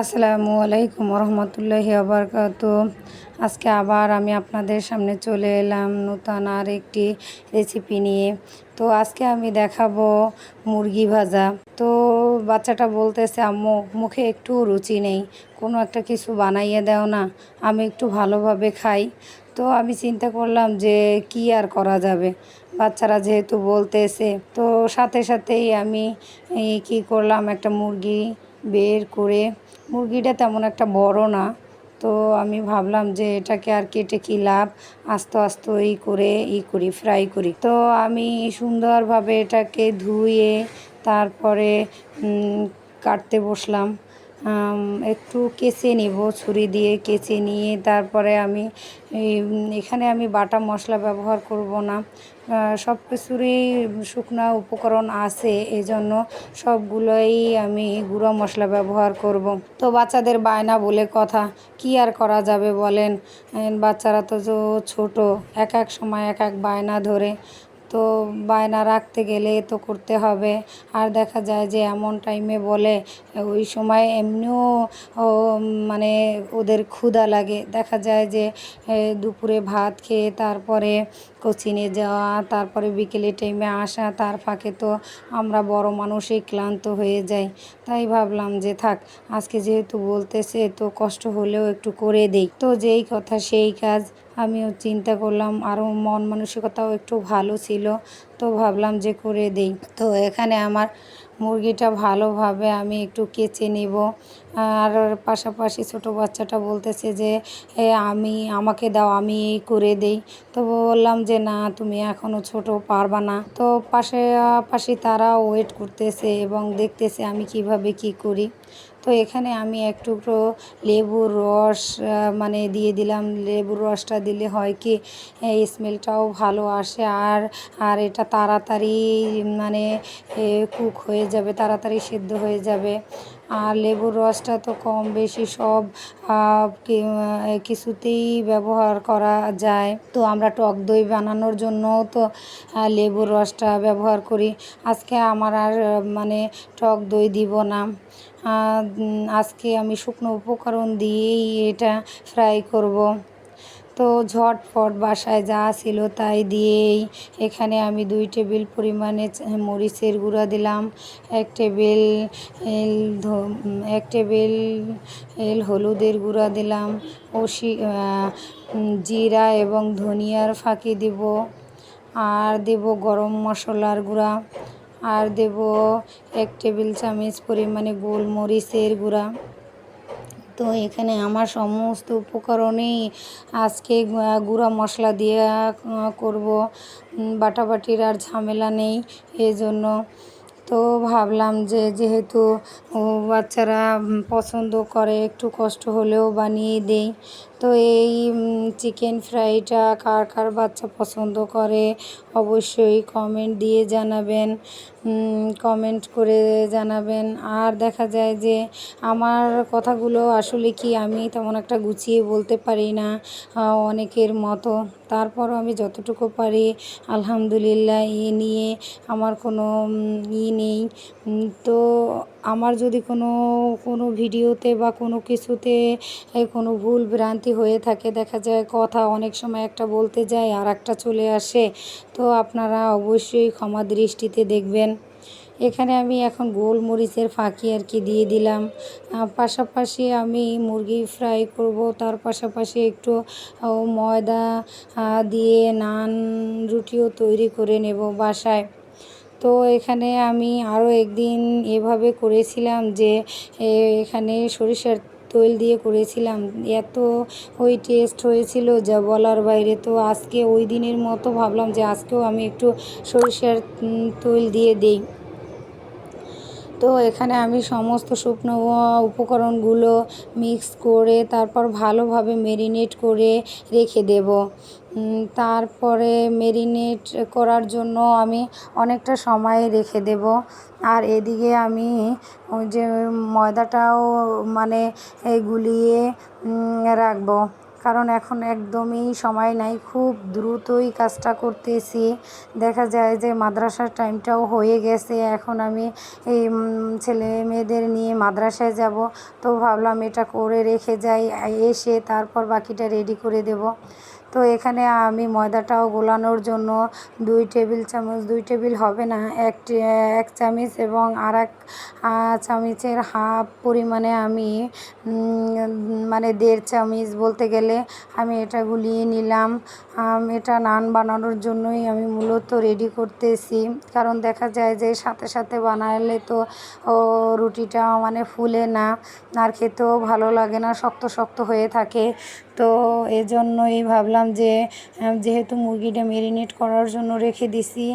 আসসালামু আলাইকুম রহমতুল্লাহি আবরকাত আজকে আবার আমি আপনাদের সামনে চলে এলাম নূতন আর একটি রেসিপি নিয়ে। তো আজকে আমি দেখাবো মুরগি ভাজা। তো বাচ্চাটা বলতেছে, আম্মু, মুখে একটু রুচি নেই। কোনো একটা কিছু বানাইয়ে দাও না। আমি একটু ভালোভাবে খাই। তো আমি চিন্তা করলাম যে কি আর করা যাবে। বাচ্চারা যেহেতু বলতেছে, তো সাথে সাথেই আমি কী করলাম, একটা মুরগি বের করে, মুরগিটা তেমন একটা বড় না। তো আমি ভাবলাম যে এটাকে আর কেটে কি লাভ? আস্তে আস্তে ই করে, ই করি ফ্রাই করি। তো আমি সুন্দরভাবে এটাকে ধুয়ে তারপরে কাটতে বসলাম। একটু কেচে নিব, ছুরি দিয়ে কেচে নিয়ে তারপরে আমি এখানে আমি বাটা মশলা ব্যবহার করব না। সব কিছুরই শুকনো উপকরণ আছে এই জন্য সবগুলোই আমি গুঁড়ো মশলা ব্যবহার করব। তো বাচ্চাদের বায়না বলে কথা, কি আর করা যাবে বলেন? বাচ্চারা তো ছোট, এক এক সময় এক এক বায়না ধরে তো বায়না রাখতে গেলে তো করতে হবে। আর দেখা যায় যে এমন টাইমে বলে, ওই সময় এমনিও মানে ওদের ক্ষুধা লাগে। দেখা যায় যে দুপুরে ভাত খেয়ে তারপরে কোচিনে যাওয়া, তারপরে বিকেলে টাইমে আসা, তার ফাঁকে তো আমরা বড় মানুষই ক্লান্ত হয়ে যাই। তাই ভাবলাম যে থাক, আজকে যেহেতু বলতেছে, তো কষ্ট হলেও একটু করে দেই। তো যেই কথা, সেই কাজ আমিও চিন্তা করলাম আরও মন মানসিকতাও একটু ভালো ছিল, তো ভাবলাম যে করে দেই। তো এখানে আমার মুরগিটা ভালোভাবে আমি একটু কেচে নেব। আর পাশাপাশি ছোট বাচ্চাটা বলতেছে যে আমি, আমাকে দাও, আমি এই করে দেই। তো বললাম যে, না, তুমি এখনও ছোট, পারবা না। তো পাশে পাশে তারা ওয়েট করতেছে এবং দেখতেছে আমি কীভাবে কি করি। তো এখানে আমি এক টুকরো লেবুর রস মানে দিয়ে দিলাম। লেবুর রসটা দিলে হয় কি স্মেলটাও ভালো আসে আর আর এটা তাড়াতাড়ি মানে কুক হয়ে যাবে, তাড়াতাড়ি সেদ্ধ হয়ে যাবে। আর লেবুর রসটা তো কম বেশি সব কিছুতেই ব্যবহার করা যায়। তো আমরা টক দই বানানোর জন্যও তো লেবুর রসটা ব্যবহার করি। আজকে আমার আর মানে টক দই দিব না। আজকে আমি শুকনো উপকরণ দিয়েই এটা ফ্রাই করব। তো ঝটফট বাসায় যা ছিল তাই দিয়েই এখানে আমি দুই টেবিল পরিমাণে মরিচের গুঁড়া দিলাম। এক টেবিল এক টেবিল হলুদের গুঁড়া দিলাম। উম, জিরা এবং ধনিয়ার ফাঁকি দিব। আর দেব গরম মশলার গুঁড়া। আর দেব এক টেবিল চামচ পরিমাণে গোলমরিচের গুঁড়া। তো এখানে আমার সমস্ত উপকরণেই আজকে গুঁড়া মশলা দিয়ে করব। বাটাবাটির আর ঝামেলা নেই এই জন্য তো ভাবলাম যে যেহেতু বাচ্চারা পছন্দ করে, একটু কষ্ট হলেও বানিয়ে দেই। তো এই চিকেন ফ্রাইটা কার কার বাচ্চা পছন্দ করে অবশ্যই কমেন্ট দিয়ে জানাবেন কমেন্ট করে জানাবেন। আর দেখা যায় যে আমার কথাগুলো আসলে কি আমি তেমন একটা গুছিয়ে বলতে পারি না অনেকের মতো। তারপরও আমি যতটুকু পারি আলহামদুলিল্লাহ এ নিয়ে আমার কোনো ই নেই। তো আমার যদি কোনো কোনো ভিডিওতে বা কোনো কিছুতে কোনো ভুল ভ্রান্তি হয়ে থাকে, দেখা যায় কথা অনেক সময় একটা বলতে যায় আর একটা চলে আসে, তো আপনারা অবশ্যই ক্ষমা দৃষ্টিতে দেখবেন। এখানে আমি এখন গোলমরিচের ফাঁকি আর কি দিয়ে দিলাম। পাশাপাশি আমি মুরগি ফ্রাই করব, তার পাশাপাশি একটু ময়দা দিয়ে নান রুটিও তৈরি করে নেব বাসায়। তো এখানে আমি আরও একদিন এভাবে করেছিলাম যে এখানে সরিষার তৈল দিয়ে করেছিলাম। এত ওই টেস্ট হয়েছিল যা বলার বাইরে। তো আজকে ওই দিনের মতো ভাবলাম যে, আজকেও আমি একটু সরিষার তৈল দিয়ে দিই। তো এখানে আমি সমস্ত শুকনো উপকরণগুলো মিক্স করে তারপর ভালোভাবে মেরিনেট করে রেখে দেব। তারপরে মেরিনেট করার জন্য আমি অনেকটা সময় রেখে দেব। আর এদিকে আমি যে ময়দাটাও মানে গুলিয়ে রাখব। কারণ এখন একদমই সময় নাই, খুব দ্রুতই কাজটা করতেছি। দেখা যায় যে মাদ্রাসার টাইমটাও হয়ে গেছে, এখন আমি এই ছেলে মেয়েদের নিয়ে মাদ্রাসায় যাব। তো ভাবলাম এটা করে রেখে যাই, এসে তারপর বাকিটা রেডি করে দেব। তো এখানে আমি ময়দাটাও গোলানোর জন্য দুই টেবিল চামচ, দুই টেবিল হবে না, এক এক চামচ এবং আর এক চামচের হাফ পরিমাণে আমি মানে দেড় চামচ বলতে গেলে আমি এটা গুলিয়ে নিলাম। এটা নান বানানোর জন্যই আমি মূলত রেডি করতেছি। কারণ দেখা যায় যে সাথে সাথে বানালে তো রুটিটা মানে ফুলে না, আর খেতেও ভালো লাগে না, শক্ত শক্ত হয়ে থাকে। তো এজন্যই ভাবলাম যে যেহেতু মুরগিটা মেরিনেট করার জন্য রেখে দিছি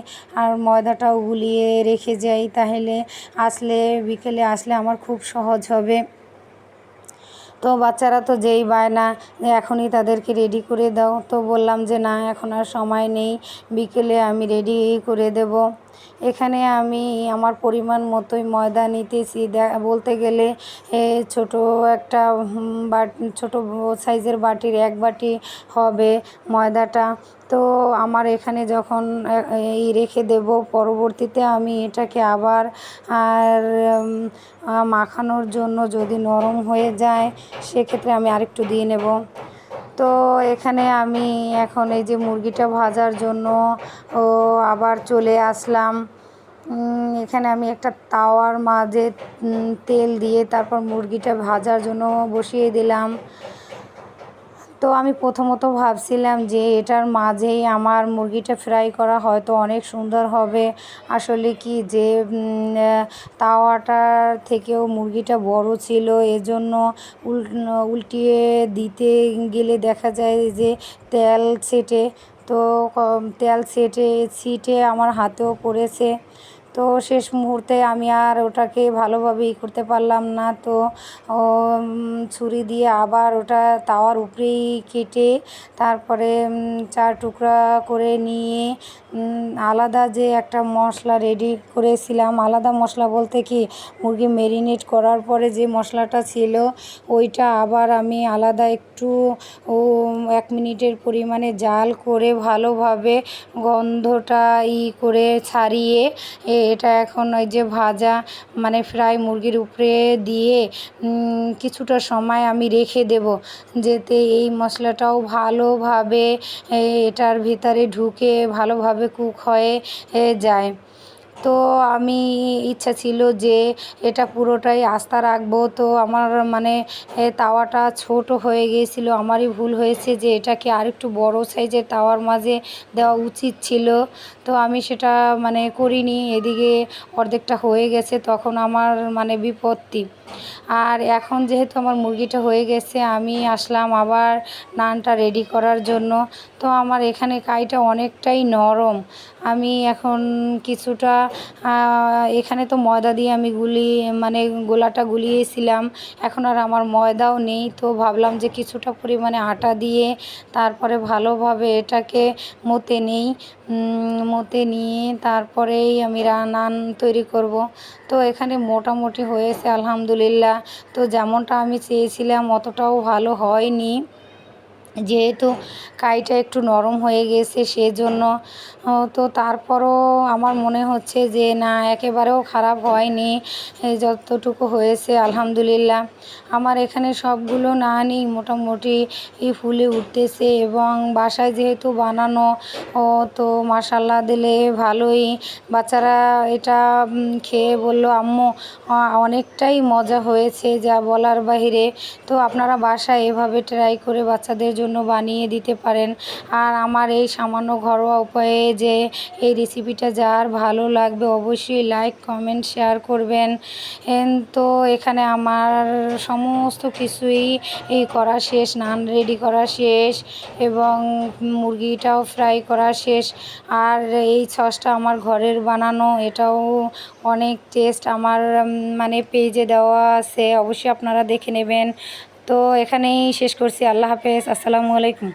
আর ময়দাটাও গুলিয়ে রেখে যাই, তাহলে আসলে বিকেলে আসলে আমার খুব সহজ হবে। তো বাচ্চারা তো যেই বায়না এখনই তাদেরকে রেডি করে দাও। তো বললাম যে, না, এখন আর সময় নেই, বিকেলে আমি রেডি করে দেব। এখানে আমি আমার পরিমাণ মতোই ময়দা নিতেছি। বলতে গেলে ছোট একটা ছোটো সাইজের বাটির এক বাটি হবে ময়দাটা। তো আমার এখানে যখন এই রেখে দেব, পরবর্তীতে আমি এটাকে আবার আর মাখানোর জন্য যদি নরম হয়ে যায়, সেক্ষেত্রে আমি আরেকটু দিয়ে নেব। তো এখানে আমি এখন এই যে মুরগিটা ভাজার জন্য, ও আবার চলে আসলাম। এখানে আমি একটা তাওয়ার মাঝে তেল দিয়ে তারপর মুরগিটা ভাজার জন্য বসিয়ে দিলাম। তো আমি প্রথমত ভাবছিলাম যে এটার মাঝেই আমার মুরগিটা ফ্রাই করা হয়তো অনেক সুন্দর হবে। আসলে কি যে তাওয়াটার থেকেও মুরগিটা বড় ছিল, এজন্য উল্টিয়ে দিতে গেলে দেখা যায় যে তেল ছেটে, তো তেল ছেটে, ছিটে আমার হাতেও পড়েছে। তো শেষ মুহূর্তে আমি আর ওটাকে ভালোভাবে ই করতে পারলাম না। তো ছুরি দিয়ে আবার ওটা তাওয়ার উপরেই কেটে তারপরে চার টুকরা করে নিয়ে আলাদা যে একটা মশলা রেডি করেছিলাম, আলাদা মশলা বলতে কি, মুরগি মেরিনেট করার পরে যে মশলাটা ছিল, ওইটা আবার আমি আলাদা একটু ও এক মিনিটের পরিমাণে জাল করে ভালোভাবে গন্ধটা ই করে ছাড়িয়ে এটা এখন ওই যে ভাজা মানে ফ্রাই মুরগির উপরে দিয়ে কিছুটা সময় আমি রেখে দেব যেতে এই মশলাটাও ভালোভাবে এটার ভিতরে ঢুকে ভালোভাবে কুক হয়ে যায়। তো আমি ইচ্ছা ছিল যে এটা পুরোটাই আস্থা রাখব। তো আমার মানে তাওয়াটা ছোট হয়ে গিয়েছিল। আমারই ভুল হয়েছে যে এটাকে আরেকটু বড় সাইজের তাওয়ার মাঝে দেওয়া উচিত ছিল। তো আমি সেটা মানে করিনি। এদিকে অর্ধেকটা হয়ে গেছে। তখন আমার মানে বিপত্তি। আর এখন যেহেতু আমার মুরগিটা হয়ে গেছে, আমি আসলাম আবার নানটা রেডি করার জন্য। তো আমার এখানে কাইটা অনেকটাই নরম। আমি এখন কিছুটা এখানে তো ময়দা দিয়ে আমি গুলি মানে গোলাটা গুলিয়েছিলাম। এখন আর আমার ময়দাও নেই, তো ভাবলাম যে কিছুটা পরিমাণে আটা দিয়ে তারপরে ভালোভাবে এটাকে মতে নেই। মতে নিয়ে তারপরেই আমি নান তৈরি করব। তো এখানে মোটামুটি হয়েছে, আলহামদুলিল্লাহ। তো যেমনটা আমি চেয়েছিলাম, অতটাও ভালো হয়নি। যেহেতু কাইটা একটু নরম হয়ে গেছে সেজন্য তো তারপরও আমার মনে হচ্ছে যে না, একেবারেও খারাপ হয়নি যতটুকু হয়েছে, আলহামদুলিল্লাহ। আমার এখানে সবগুলো না নানই মোটামুটি ফুলে উঠতেছে এবং বাসায় যেহেতু বানানো, ও, তো মাসাল্লা দিলে ভালোই। বাচ্চারা এটা খেয়ে বলল, আম্মু অনেকটাই মজা হয়েছে যা বলার বাহিরে। তো আপনারা বাসায় এভাবে ট্রাই করে বাচ্চাদের জন্য জন্য বানিয়ে দিতে পারেন। আর আমার এই সামান্য ঘরোয়া উপায়ে যে এই রেসিপিটা যার ভালো লাগবে অবশ্যই লাইক কমেন্ট শেয়ার করবেন। তো এখানে আমার সমস্ত কিছুই এই করা শেষ নান রেডি করা শেষ এবং মুরগিটাও ফ্রাই করা শেষ। আর এই সসটা আমার ঘরের বানানো, এটাও অনেক টেস্ট আমার মানে পেজে দেওয়া আছে, অবশ্যই আপনারা দেখে নেবেন। তো এখানেই শেষ করছি। আল্লাহ হাফেজ। আসসালামু আলাইকুম।